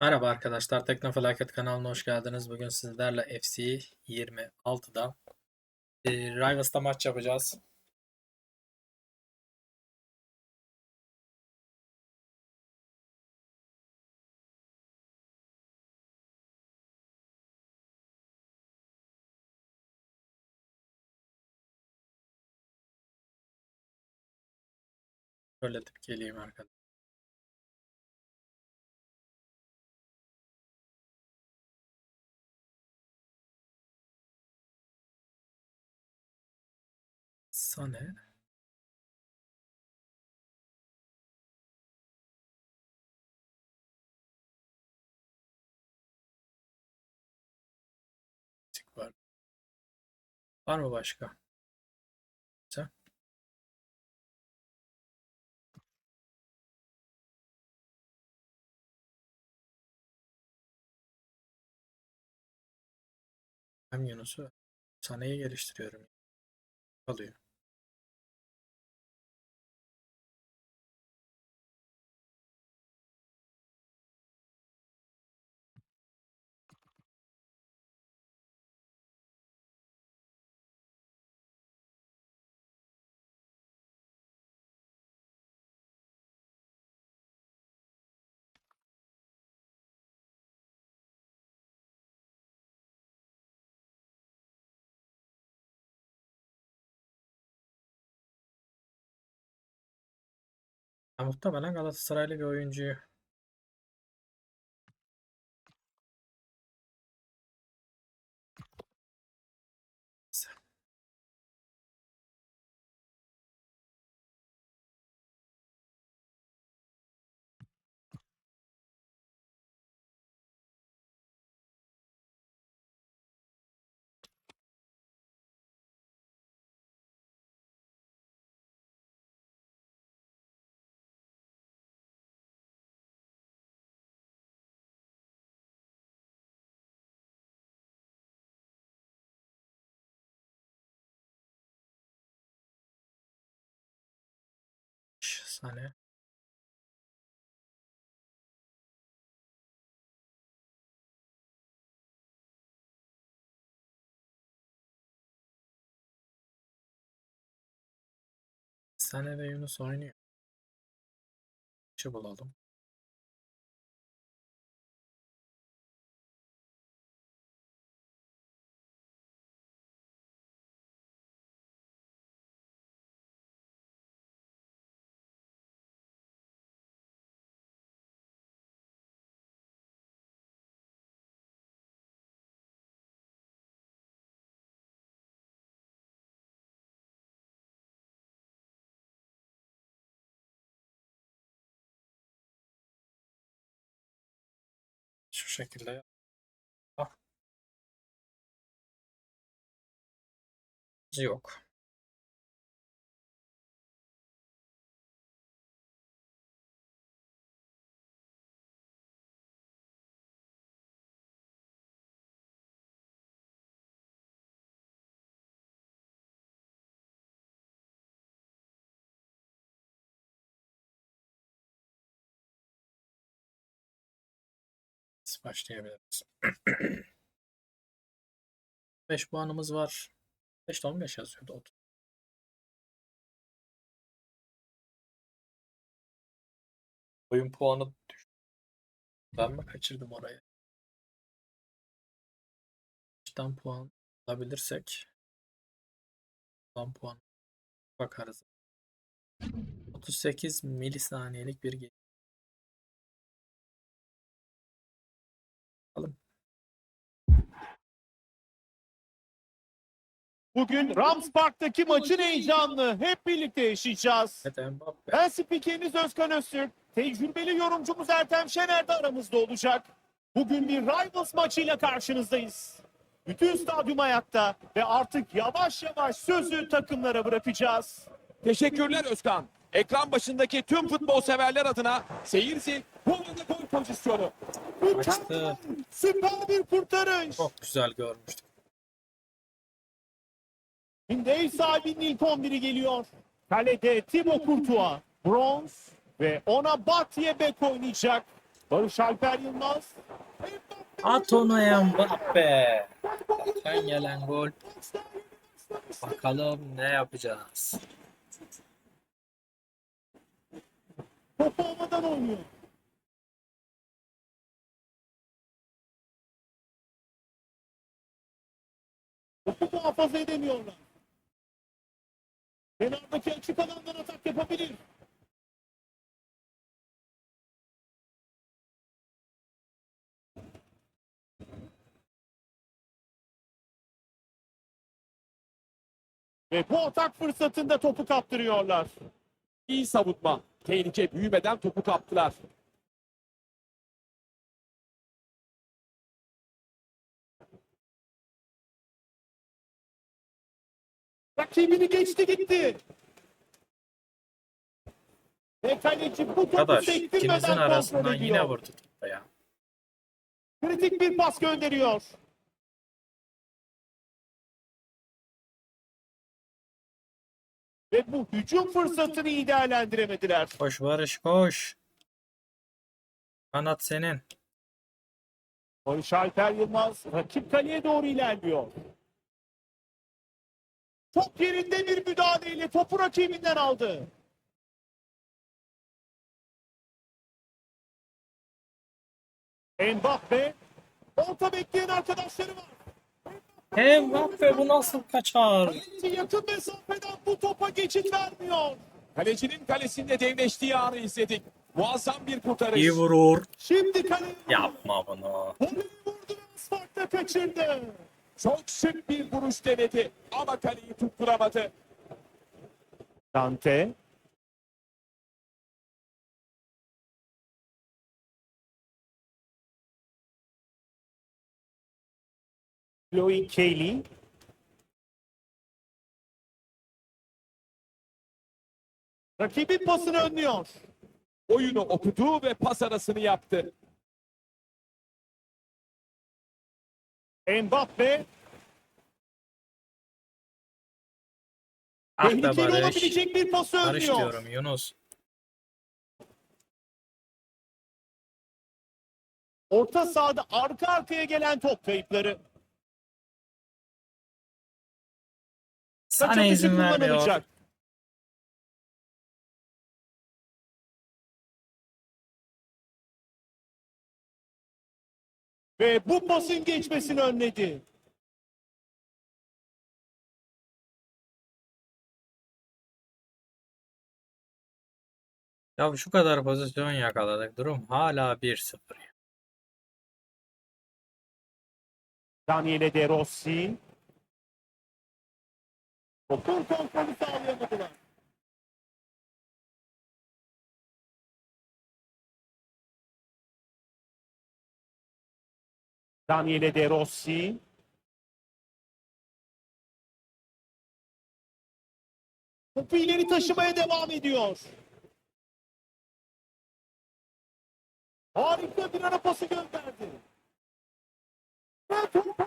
Merhaba arkadaşlar, Teknofelaket kanalına hoş geldiniz. Bugün sizlerle FC 26'da e, Rivals'ta maç yapacağız. Şöyle tip geleyim arkadaşlar. Sane. Var. Var mı başka? Hem Yunus'u Sane'yi geliştiriyorum. Kalıyor. Ya muhtemelen Galatasaraylı bir oyuncuyu Sane. Sane ve Yunus oynuyor. Kişi bulalım. Şu şekilde. Ah. Başlayabiliriz. 5 puanımız var. 5'te 15 yazıyordu. Ot- Oyun puanı düştü. Ben mi kaçırdım orayı? 5'ten puan alabilirsek tam puan bakarız. 38 milisaniyelik bir ge- Bugün Rams Park'taki maçın heyecanını hep birlikte yaşayacağız. Ben spikeriniz Özkan Öztürk. Tecrübeli yorumcumuz Ertem Şener de aramızda olacak. Bugün bir Rivals maçıyla karşınızdayız. Bütün stadyum ayakta ve artık yavaş yavaş sözü takımlara bırakacağız. Teşekkürler Özkan. Ekran başındaki tüm futbol severler adına seyirsin bu anda gol pozisyonu. Kaçtı. Süper bir kurtarış. Çok güzel görmüştük. Şimdi ev sahibinin ilk 11'i geliyor. Kalede Thibaut Courtois, Bronze ve ona Batye bek oynayacak. Barış Alper Yılmaz. At onu Mbappe. Zaten gelen gol. Bakalım ne yapacağız. Topu havadan oynuyor. Topu muhafaza edemiyorlar. Kenardaki açık alandan atak yapabilir. Ve bu atak fırsatında topu kaptırıyorlar. İyi savunma. Tehlike büyümeden topu kaptılar. Rakibini geçti gitti. Ve kaleci bu topu Arkadaş sektirmeden kontrol arasından ediyor. yine vurdu topa ya. Kritik bir pas gönderiyor. Ve bu hücum fırsatını iyi değerlendiremediler. Koş Barış koş. Kanat senin. Barış Alper Yılmaz rakip kaleye doğru ilerliyor. Çok yerinde bir müdahaleyle topu rakibinden aldı. Mbappe orta bekleyen arkadaşları var. Mbappe bu nasıl kaçar? Kaleci yakın mesafeden bu topa geçit vermiyor. Kalecinin kalesinde devleştiği anı izledik. Muazzam bir kurtarış. İyi vurur. Şimdi kale Yapma bunu. Voleyi vurdu ve farkla kaçırdı. Çok şık bir vuruş denedi ama kaleyi tutturamadı. Dante. Chloe Kelly. Rakibin pasını önlüyor. Oyunu okudu ve pas arasını yaptı. Mbappe Ah be tehlikeli Barış. olabilecek bir pası Barış önlüyor. diyorum Yunus. Orta sahada arka arkaya gelen top kayıpları. Sana izin vermiyor. kullanılacak? Ve bu pasın geçmesini önledi. Ya şu kadar pozisyon yakaladık. Durum hala 1-0. Daniele De Rossi. Topun kontrolü sağlayamadılar. Daniele De Rossi. Topu ileri taşımaya devam ediyor. Harika bir ara pası gönderdi. Ve topu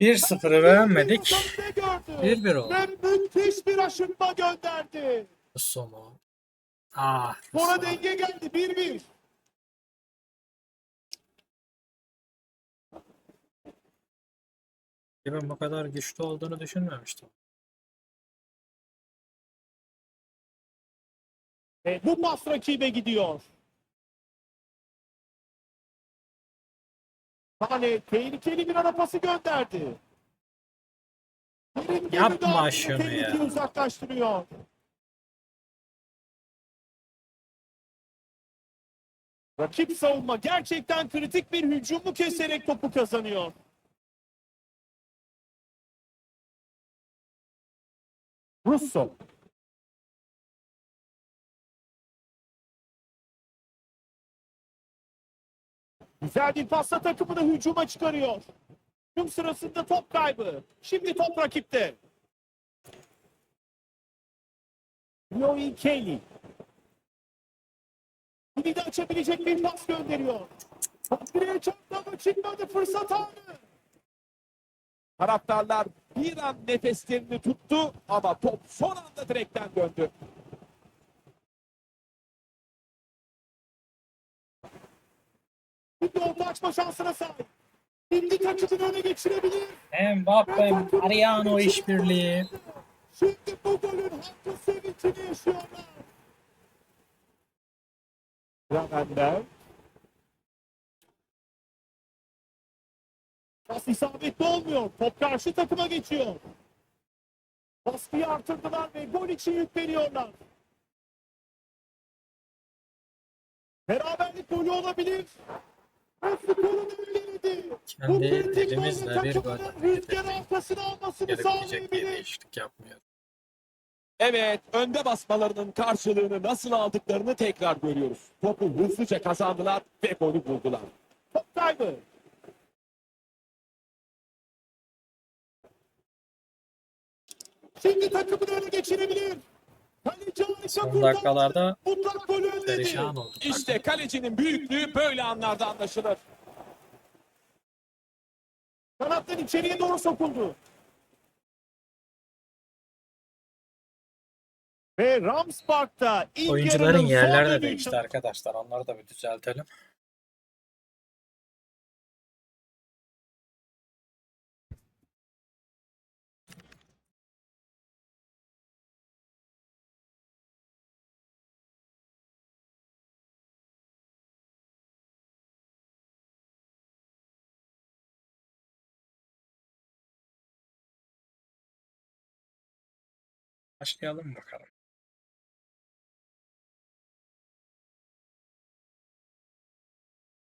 1-0'ı beğenmedik. Önde gördü. 1-1 oldu. Ve müthiş bir aşırtma gönderdi. Sonu. Ah. Sonra denge geldi 1-1. Ben bu kadar güçlü olduğunu düşünmemiştim. Ve bu pas rakibe gidiyor. Tane tehlikeli bir ara pası gönderdi. Yerinde Yapma şunu ya. uzaklaştırıyor. Rakip savunma gerçekten kritik bir hücumu keserek topu kazanıyor. Russo. Güzel bir pasla takımını hücuma çıkarıyor. Hücum sırasında top kaybı. Şimdi top rakipte. Chloe Kelly. Kilidi açabilecek bir pas gönderiyor. Top direğe çarptı ama çıkmadı fırsat anı. Taraftarlar bir an nefeslerini tuttu ama top son anda direkten döndü. Şimdi orta açma şansına sahip. Şimdi takımını öne geçirebilir. Mbappe, Mariano işbirliği. Şimdi bu golün hakkı sevincini yaşıyorlar. Gravenberg. Pas isabetli olmuyor. Top karşı takıma geçiyor. Baskıyı artırdılar ve gol için yükleniyorlar. Beraberlik golü olabilir. Kendi Bu kritik elimizle bir gol rüzgar arkasına almasını sağlayabilir. yapmıyor. Evet, önde basmalarının karşılığını nasıl aldıklarını tekrar görüyoruz. Topu hızlıca kazandılar ve golü buldular. Top kaybı. Şimdi takımını öne geçirebilir. Kaleci Son dakikalarda Mutlak golü önledi. perişan oldu. İşte kalecinin büyüklüğü böyle anlarda anlaşılır. Kanattan içeriye doğru sokuldu. Ve Rams Park'ta ilk Oyuncuların yarının son yerleri de düdüğü değişti arkadaşlar. Onları da bir düzeltelim. Başlayalım bakalım.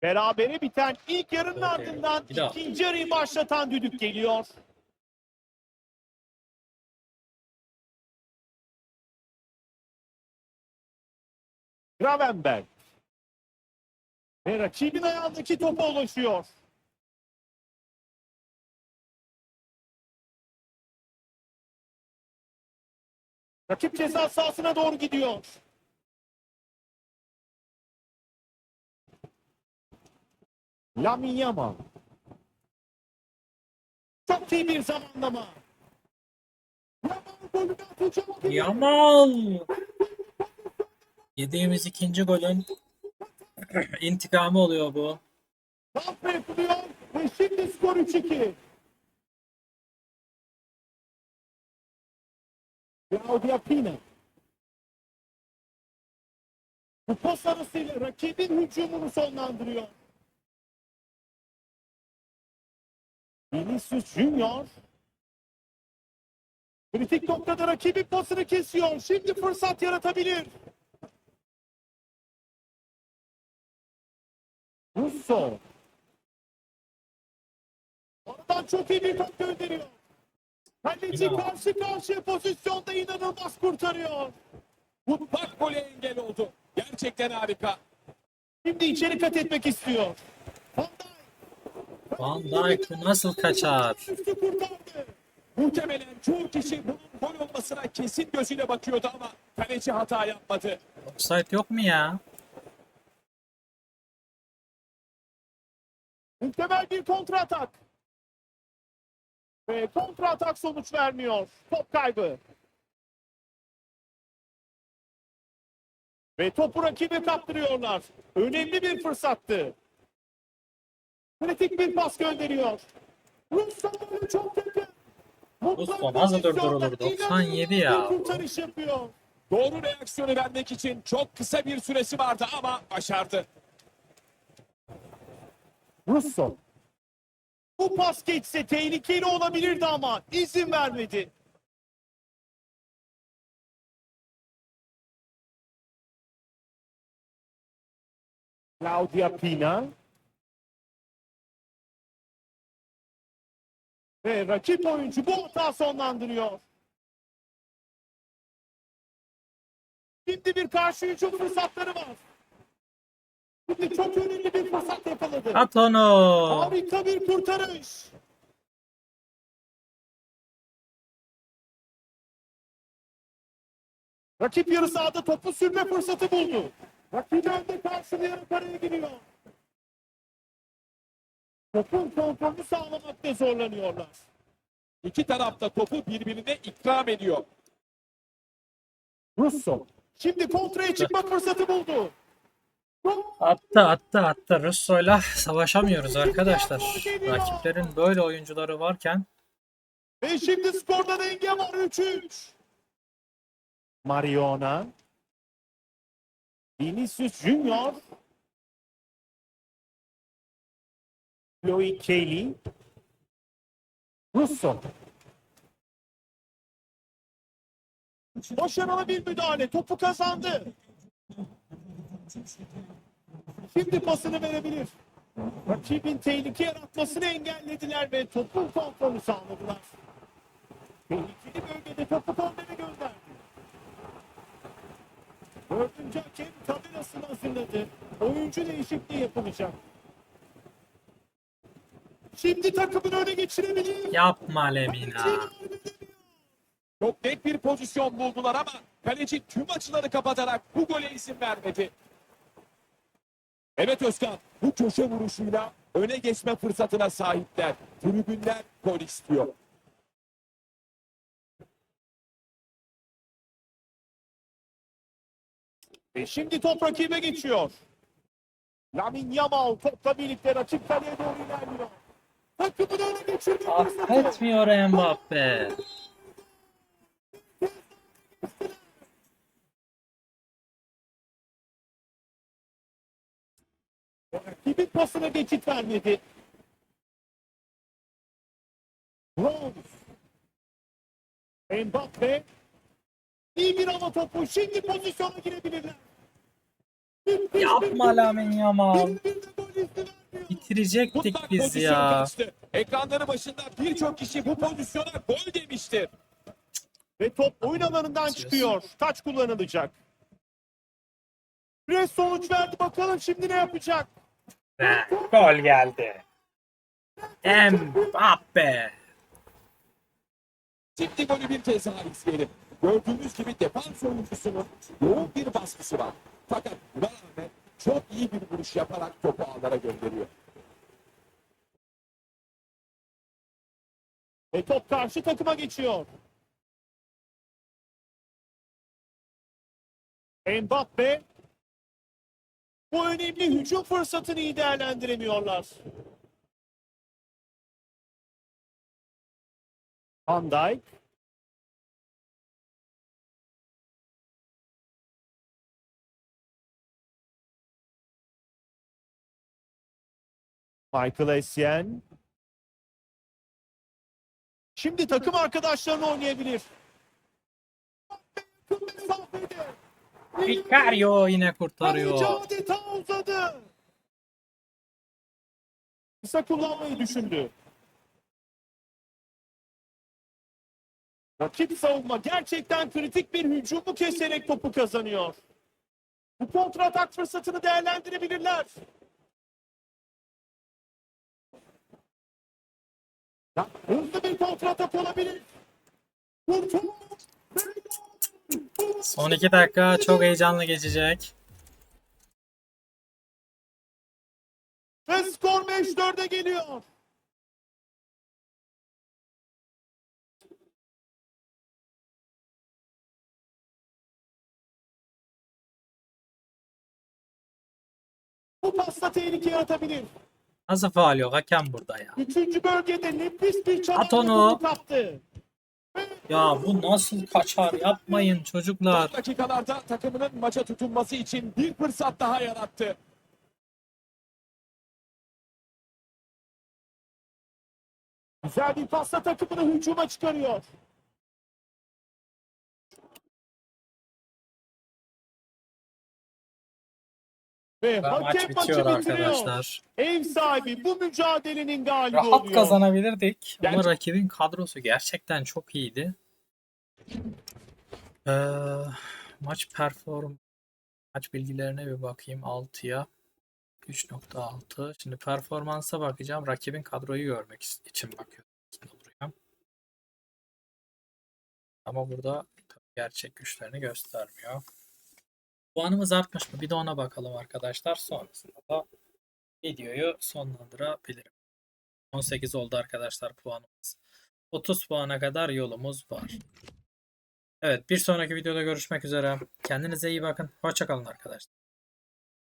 Berabere biten ilk yarının Okey, ardından bir daha. ikinci yarıyı başlatan düdük geliyor. Gravenberg. Ve rakibin ayağındaki topa ulaşıyor. Rakip ceza sahasına doğru gidiyor. Lamine Yamal. Çok iyi bir zamanlama. Yamal! Yediğimiz ikinci golün intikamı oluyor bu. Dampa yapılıyor ve şimdi skor 3-2. Claudia Pina. Bu pas arasıyla rakibin hücumunu sonlandırıyor. Vinicius Junior. Kritik noktada rakibin pasını kesiyor. Şimdi fırsat yaratabilir. Russo. Oradan çok iyi bir top gönderiyor. Kaleci karşı karşıya pozisyonda inanılmaz kurtarıyor. Bu bak gole engel oldu. Gerçekten harika. Şimdi içeri kat etmek istiyor. Van Dijk. Nasıl kaçar? Muhtemelen çoğu kişi bunun gol olmasına kesin gözüyle bakıyordu ama kaleci hata yapmadı. Offside yok mu ya? Muhtemel bir kontra atak. Ve kontra atak sonuç vermiyor. Top kaybı. Ve topu rakibe kaptırıyorlar. Önemli bir fırsattı. Kritik bir pas gönderiyor. Golü çok Russo nasıl pozisyonda durdurulur? 97 ya. kurtarış yapıyor. Doğru reaksiyonu vermek için çok kısa bir süresi vardı ama başardı. Russo. Bu pas geçse tehlikeli olabilirdi ama izin vermedi. Claudia Pina. Ve rakip oyuncu bu hata sonlandırıyor. Şimdi bir karşı hücum fırsatları var. Şimdi çok önemli bir fırsat yakaladı. At onu! Harika bir kurtarış. Rakip yarı sahada topu sürme fırsatı buldu. Rakip önde karşılayarak araya giriyor. Topun kontrolünü sağlamakta zorlanıyorlar. İki tarafta topu birbirine ikram ediyor. Russo. Şimdi kontraya çıkma fırsatı buldu. Attı attı attı. Russo'yla savaşamıyoruz arkadaşlar. Rakiplerin böyle oyuncuları varken Ve şimdi skorda denge var 3-3. Mariona. Vinicius Junior. Chloe Kelly. Russo. Başarılı bir müdahale. Topu kazandı. Şimdi pasını verebilir. Rakibin tehlike yaratmasını engellediler ve topun kontrolü sağladılar. Tehlikeli bölgede topu kornere gönderdi. Dördüncü hakem tabelasını hazırladı. Oyuncu değişikliği yapılacak. Şimdi takımını öne geçirebilir. yapma Lemina. Çok net bir pozisyon buldular ama kaleci tüm açıları kapatarak bu gole izin vermedi. Evet Özkan bu köşe vuruşuyla öne geçme fırsatına sahipler. Tribünler gol istiyor. Ve şimdi top rakibe geçiyor. Lamin Yamal topla birlikte rakip kaleye doğru ilerliyor. Takımını öne geçirdi. Affetmiyor Mbappe. Rakibin pasına geçit vermedi. Rose. Mbappe. İyi bir hava topu. Şimdi pozisyona girebilirler. Yapma Lamin vermiyor. Bitirecektik Mutlak biz ya. kaçtı. Ekranları başında birçok kişi bu pozisyona gol demiştir. Ve top oyun alanından çıkıyor. Taç kullanılacak. Pres sonuç verdi. Bakalım şimdi ne yapacak? Ve gol geldi. Mbappe. Şimdi golü bir kez daha izleyelim. Gördüğünüz gibi defans oyuncusunun yoğun bir baskısı var. Fakat buna rağmen çok iyi bir vuruş yaparak topu ağlara gönderiyor. Ve top karşı takıma geçiyor. Mbappe bu önemli hücum fırsatını iyi değerlendiremiyorlar. Van Dijk Michael Essien Şimdi takım arkadaşlarını oynayabilir. Mesafede. Vicario yine kurtarıyor. Adeta uzadı. Kısa kullanmayı düşündü. Rakip savunma gerçekten kritik bir hücumu keserek topu kazanıyor. Bu kontratak fırsatını değerlendirebilirler. Ya, hızlı bir kontratak olabilir. Kurtul. Son iki dakika çok heyecanlı geçecek. Ve skor 5-4'e geliyor. Bu pasta tehlike yaratabilir. Nasıl faal yok? Hakem burada ya. Üçüncü bölgede nefis bir çalım At onu. kaptı. Ya bu nasıl kaçar? Yapmayın çocuklar. Son dakikalarda takımının maça tutunması için bir fırsat daha yarattı. Güzel bir pasta takımını hücuma çıkarıyor. Ve Ve hakem maç maçı bitiyor bitiriyor. arkadaşlar. Ev sahibi bu mücadelenin galibi Rahat oluyor. kazanabilirdik ama Gerçi- rakibin kadrosu gerçekten çok iyiydi. Ee, maç perform maç bilgilerine bir bakayım 6'ya 3.6. Şimdi performansa bakacağım. Rakibin kadroyu görmek is- için bakıyorum aslında buraya. Ama burada tabii gerçek güçlerini göstermiyor. Puanımız artmış mı? Bir de ona bakalım arkadaşlar. Sonrasında da videoyu sonlandırabilirim. 18 oldu arkadaşlar puanımız. 30 puana kadar yolumuz var. Evet bir sonraki videoda görüşmek üzere. Kendinize iyi bakın. Hoşçakalın arkadaşlar.